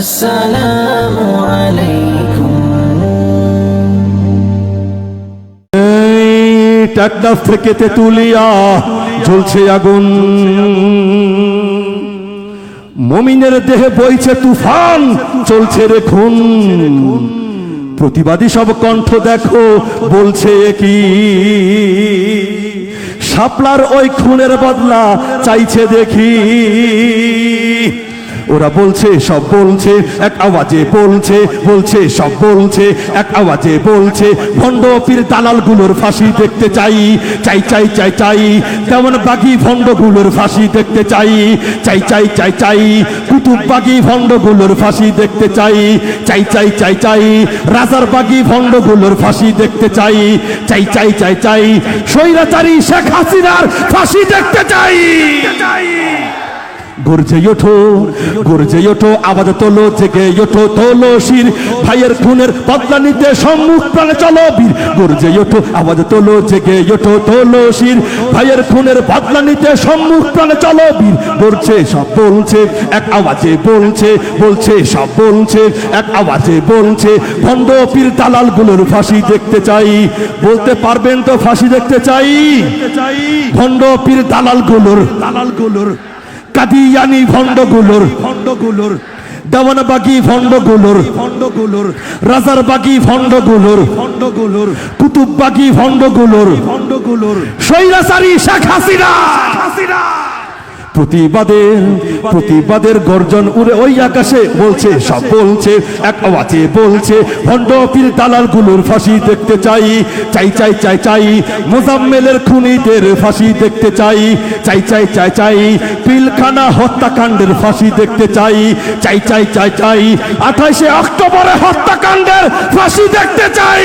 আসসালামু আলাইকুম টাকদাস থেকে তেতুলিয়া ঝলছে আগুন। মমিনের দেহে বইছে তুফান, চলছে রে খুন। প্রতিবাদী সব কণ্ঠ দেখো, বলছে কি শাপলার ওই খুনের বদলা চাইছে দেখি। ওরা বলছে সব বলছে এক আওয়াজে বলছে বলছে সব বলছে এক আওয়াজে বলছে ভণ্ড পীর দালালগুলোর ফাঁসি দেখতে চাই চাই চাই চাই চাই তেমন বাগি ভণ্ডগুলোর ফাঁসি দেখতে চাই চাই চাই চাই চাই কুতুব বাগি ভণ্ডগুলোর ফাঁসি দেখতে চাই চাই চাই চাই চাই রাজার বাগি ভণ্ডগুলোর ফাঁসি দেখতে চাই চাই চাই চাই চাই স্বৈরাচারী শেখ হাসিনার ফাঁসি দেখতে চাই গর্জে ওঠো গর্জে ওঠো আওয়াজ তোলো জেগে ওঠো তোলো শির। ভাইয়ের খুনের বদলা নিতে সম্মুখ প্রাণে চলো বীর। গর্জে ওঠো আওয়াজ তোলো জেগে ওঠো তোলো শির। ভাইয়ের খুনের বদলা নিতে সম্মুখ প্রাণে চলো বীর। বলছে সব বলছে, এক আওয়াজে বলছে বলছে, সব বলছে, এক আওয়াজে বলছে। ভণ্ড পীর দালালগুলোর ফাঁসি দেখতে চাই, বলতে পারবেন তো ফাঁসি দেখতে চাই? ভণ্ড পীর দালালগুলোর দালালগুলোর কাদিয়ানি ভণ্ডগুলোর ভণ্ডগুলোর দেওয়ানবাগি ভণ্ডগুলোর ভণ্ডগুলোর রাজারবাগি ভণ্ডগুলোর ভণ্ডগুলোর কুতুববাগি ভণ্ডগুলোর ভণ্ডগুলোর স্বৈরাচারী শেখ হাসিনা। হাসিনা। প্রতিবাদের প্রতিবাদের গর্জন উড়ে ওই আকাশে বলছে সব বলছে এক আওয়াজে বলছে ভণ্ড পীর দালালগুলোর ফাঁসি দেখতে চাই চাই চাই চাই চাই মোজাম্মেলের খুনিদের ফাঁসি দেখতে চাই চাই চাই চাই চাই পিলখানা হত্যাকাণ্ডের ফাঁসি দেখতে চাই চাই চাই চাই চাই আঠাইশে অক্টোবরে হত্যাকাণ্ডের ফাঁসি দেখতে চাই